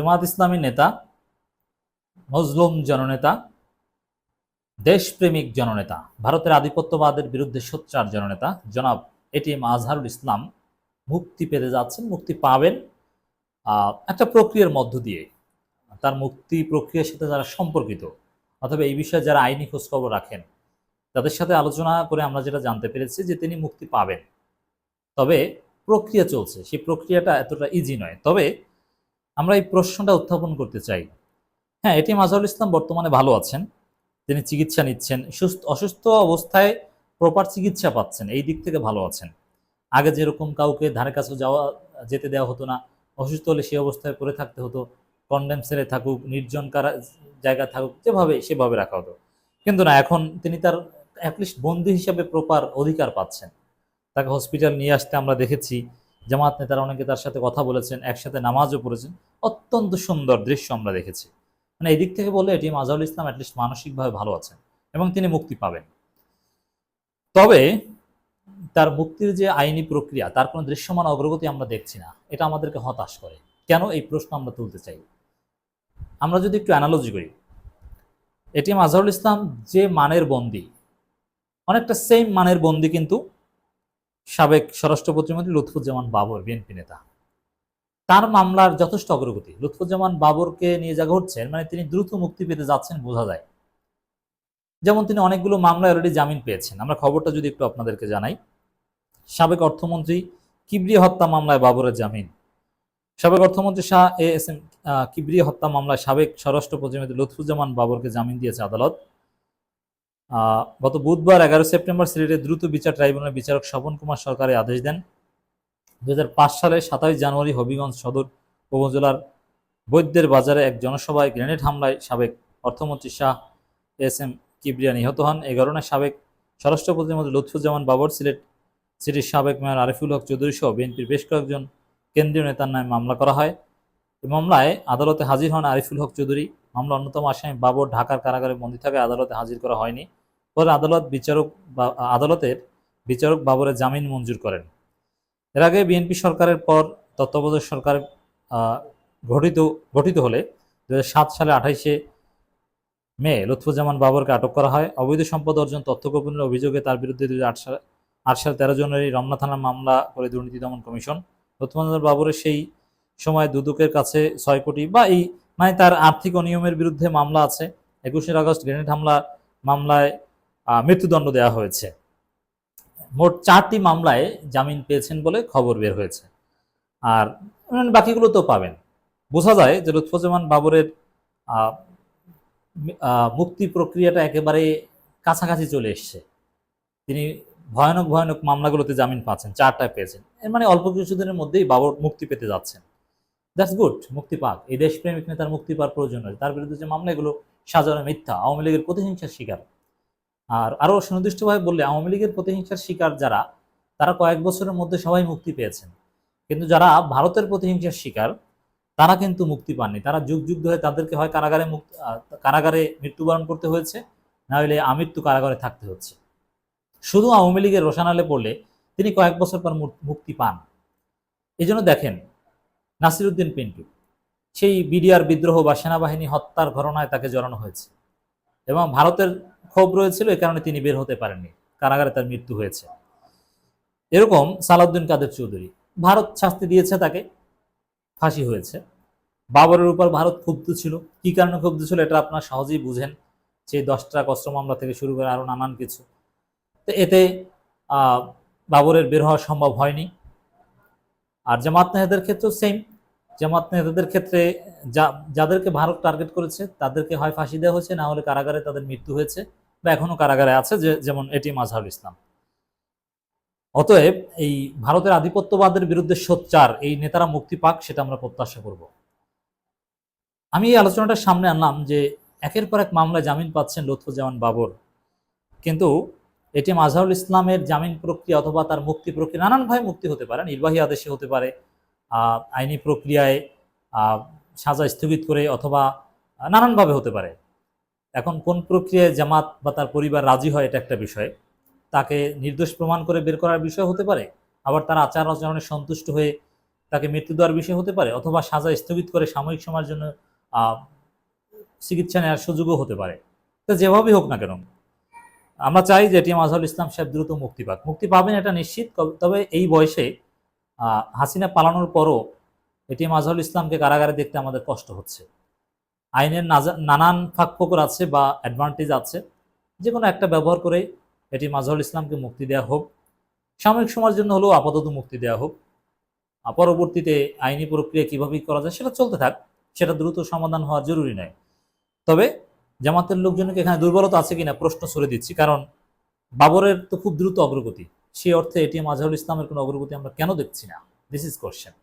জামাত ইসলামী নেতা, মজলুম জননেতা, দেশপ্রেমিক জননেতা, ভারতের আধিপত্যবাদের বিরুদ্ধে সোচ্চার জননেতা, জনাব এটিএম আজহারুল ইসলাম মুক্তি পেতে যাচ্ছেন, মুক্তি পাবেন একটা প্রক্রিয়ার মধ্য দিয়ে। তার মুক্তি প্রক্রিয়ার সাথে যারা সম্পর্কিত, অথবা এই বিষয়ে যারা আইনি খোঁজখবর রাখেন, তাদের সাথে আলোচনা করে আমরা যেটা জানতে পেরেছি যে তিনি মুক্তি পাবেন। তবে প্রক্রিয়া চলছে, সেই প্রক্রিয়াটা এতটা ইজি নয়। তবে আমরা এই প্রশ্নটা উত্থাপন করতে চাই। হ্যাঁ এটি মাজহারুল ইসলাম বর্তমানে ভালো আছেন। তিনি চিকিৎসা নিচ্ছেন, সুস্থ, অসুস্থ অবস্থায় প্রপার চিকিৎসা পাচ্ছেন, এই দিক থেকে ভালো আছেন। আগে যেরকম কাউকে ধারে কাছে যাওয়া, যেতে দেওয়া হতো না, অসুস্থ হলে সেই অবস্থায় পড়ে থাকতে হতো কন্ডেম সেলে থাকুক, নির্জন কারা জায়গা থাকুক, যেভাবে, সেভাবে রাখা হতো। কিন্তু না, এখন তিনি তার অ্যাটলিস্ট বন্দী হিসাবে প্রপার অধিকার পাচ্ছেন। তাকে হসপিটাল নিয়ে আসতে আমরা দেখেছি জামাত নেতারা অনেকে তার সাথে কথা বলেছেন, একসাথে নামাজও পড়েছেন। অত্যন্ত সুন্দর দৃশ্য আমরা দেখেছি। মানে এই দিক থেকে বললে এটি মাজাউল ইসলাম অ্যাটলিস্ট মানসিকভাবে ভালো আছেন এবং তিনি মুক্তি পাবেন। তবে তার মুক্তির যে আইনি প্রক্রিয়া, তার কোনো দৃশ্যমান অগ্রগতি আমরা দেখছি না। এটা আমাদেরকে হতাশ করে। কেন এই প্রশ্ন আমরা তুলতে চাই? আমরা যদি একটু অ্যানালজি করি, এটি আজহারুল ইসলাম যে মানের বন্দি, অনেকটা সেম মানের বন্দি কিন্তু সাবেক স্বরাষ্ট্র প্রতিমন্ত্রী লুৎফুজ্জামান বাবর বিএনপি নেতা। তার মামলার যথেষ্ট অগ্রগতি। লুৎফুজ্জামান বাবরকে নিয়ে যা ঘটছেন মানে তিনি দ্রুত মুক্তি পেতে যাচ্ছেন বোঝা যায়। যেমন তিনি অনেকগুলো মামলায় অলরেডি জামিন পেয়েছেন। আমরা খবরটা যদি একটু আপনাদেরকে জানাই। সাবেক অর্থমন্ত্রী কিবরিয়া হত্যা মামলায় বাবরের জামিন। সাবেক অর্থমন্ত্রী শাহ এ এস এম আহ, কিবরিয়া হত্যা মামলায় সাবেক স্বরাষ্ট্র প্রতিমন্ত্রী লুৎফুজ্জামান বাবরকে জামিন দিয়েছে আদালত। গত বুধবার এগারো সেপ্টেম্বর সিলেটের দ্রুত বিচার ট্রাইব্যুনালের বিচারক স্বপন কুমার সরকারের আদেশ দেন। দু হাজার পাঁচ সালে সাতাশ জানুয়ারি হবিগঞ্জ সদর উপজেলার বৈদ্যের বাজারে এক জনসভায় গ্রেনেড হামলায় সাবেক অর্থমন্ত্রী শাহ এস এম কিবরিয়া নিহত হন। এই ঘটনায় সাবেক স্বরাষ্ট্র প্রতিমন্ত্রী লুৎফুজ্জামান বাবর, সিলেট সিটির সাবেক মেয়র আরিফুল হক চৌধুরী সহ বিএনপির বেশ কয়েকজন কেন্দ্রীয় নেতার নামে মামলা করা হয়। এই মামলায় আদালতে হাজির হন আরিফুল হক চৌধুরী। মামলা অন্যতম আসামি বাবর ঢাকার কারাগারে বন্দী থাকে আদালতে হাজির করা হয়নি। পরে আদালত বিচারক বা, আদালতের বিচারক বাবরের জামিন মঞ্জুর করেন। এর আগে বিএনপি সরকারের পর তত্ত্বাবধায়ক সরকার গঠিত গঠিত হলে দুহাজার সাত সালে আঠাইশে মে লুৎফুজ্জামান বাবরকে আটক করা হয়। অবৈধ সম্পদ অর্জন, তথ্য গোপনের অভিযোগে তার বিরুদ্ধে দুই আট সালে, আট সাল তেরো জানুয়ারি রমনা থানার মামলা করে দুর্নীতি দমন কমিশন। লুৎফুজ্জামান বাবরের সেই সময় দুদকের কাছে ছয় কোটি বা এই মানে তার আর্থিক অনিয়মের বিরুদ্ধে মামলা আছে। একুশে আগস্ট গ্রেনেড হামলা, মামলায় মৃত্যুদণ্ড দেওয়া হয়েছে। মোট চারটি মামলায় জামিন পেয়েছেন বলে খবর বের হয়েছে। আর বাকিগুলো তো পাবেন। বোঝা যায় যে লুৎফুজ্জামান বাবরের মুক্তি প্রক্রিয়াটা একেবারে কাছাকাছি চলে এসছে। তিনি ভয়ানক ভয়ানক মামলাগুলোতে জামিন পাচ্ছেন চারটায় পেয়েছেন। এর মানে অল্প কিছুদিনের মধ্যেই বাবর মুক্তি পেতে যাচ্ছেন। দ্যাটস গুড মুক্তি পাক। এই দেশপ্রেমিক নেতার মুক্তি পাওয়ার প্রয়োজন রয়েছে তার বিরুদ্ধে যে মামলা, এগুলো সাজানো মিথ্যা। আওয়ামী লীগের প্রতিহিংসার শিকার। আর আরও সুনির্দিষ্টভাবে বললে আওয়ামী লীগের প্রতিহিংসার শিকার যারা, তারা কয়েক বছরের মধ্যে সবাই মুক্তি পেয়েছেন। কিন্তু যারা ভারতের প্রতিহিংসার শিকার, তারা কিন্তু মুক্তি পাননি। তারা যুগ যুগ ধরে তাদেরকে হয় কারাগারে মুক্তি কারাগারে মৃত্যুবরণ করতে হয়েছে, না হলে আমৃত্যু কারাগারে থাকতে হচ্ছে। শুধু আওয়ামী লীগের রোশানালে পড়লে তিনি কয়েক বছর পর মুক- মুক্তি পান। এই জন্য দেখেন, নাসিরুদ্দিন পিন্টু, সেই বিডিআর বিদ্রোহ বা সেনাবাহিনী হত্যার ঘটনায় তাকে জড়ানো হয়েছে। এবং ভারতের ক্ষোভ রয়েছিল, এ কারণে তিনি বের হতে পারেননি। কারাগারে তার মৃত্যু হয়েছে। এরকম সালাউদ্দিন কাদের চৌধুরী, ভারত শাস্তি দিয়েছে তাকে, ফাঁসি হয়েছে। বাবরের উপর ভারত ক্ষুব্ধ ছিল। কি কারণে ক্ষুব্ধ ছিল এটা আপনারা সহজেই বুঝেন। সেই দশটা কষ্ট মামলা থেকে শুরু করে আরও নানান কিছু। তো এতে বাবরের বের হওয়া সম্ভব হয়নি। আর জামাত নেতাদের ক্ষেত্রেও সেম জামাত নেতাদের ক্ষেত্রে যা, যাদেরকে ভারত টার্গেট করেছে, তাদেরকে হয় ফাঁসি দেওয়া হয়েছে, না হলে কারাগারে তাদের মৃত্যু হয়েছে। বা এখনও কারাগারে আছে যে, যেমন এটি মাজহারুল ইসলাম। অতএব এই ভারতের আধিপত্যবাদের বিরুদ্ধে সোচ্চার এই নেতারা মুক্তি পাক, সেটা আমরা প্রত্যাশা করব। আমি এই আলোচনাটা সামনে আনলাম যে, একের পর এক মামলায় জামিন পাচ্ছেন লুৎফুজ্জামান বাবর। কিন্তু এটি মাজহারুল ইসলামের জামিন প্রক্রিয়া অথবা তার মুক্তি প্রক্রিয়া নানানভাবে মুক্তি হতে পারে, নির্বাহী আদেশে হতে পারে আইনি প্রক্রিয়ায় সাজা স্থগিত করে অথবা নানানভাবে হতে পারে। এখন কোন প্রক্রিয়ায় জামাত বা তার পরিবার রাজি হয় এটা একটা বিষয়। তাকে নির্দোষ প্রমাণ করে বের করার বিষয় হতে পারে, আবার তার আচার আচরণে সন্তুষ্ট হয়ে তাকে মৃত্যু দেওয়ার বিষয় হতে পারে, অথবা সাজা স্থগিত করে সাময়িক সময়ের জন্য চিকিৎসা নেওয়ার সুযোগও হতে পারে। তো যেভাবেই হোক না কেন, আমরা চাই যে এটিএম আজহারুল ইসলাম সাহেব দ্রুত মুক্তি পাক। মুক্তি পাবেন এটা নিশ্চিত তবে- এই বয়সে হাসিনা পালানোর পরও এটিএম আজহারুল ইসলামকে কারাগারে দেখতে আমাদের কষ্ট হচ্ছে। আইনের নানান ফাঁকফোকর আছে বা অ্যাডভান্টেজ আছে। যে কোনো একটা ব্যবহার করে এটি আজহারুল ইসলামকে মুক্তি দেওয়া হোক, সাময়িক সময়ের জন্য হলেও আপাতত মুক্তি দেওয়া হোক। পরবর্তীতে আইনি প্রক্রিয়া কীভাবে করা যায় সেটা চলতে থাক, সেটা দ্রুত সমাধান হওয়া জরুরি নয়। তবে জামাতের লোকজনকে এখানে দুর্বলতা আছে কিনা প্রশ্ন ছড়ে দিচ্ছি, কারণ বাবরের তো খুব দ্রুত অগ্রগতি। সেই অর্থে এটি আজহারুল ইসলামের কোনো অগ্রগতি আমরা কেন দেখছি না? This is question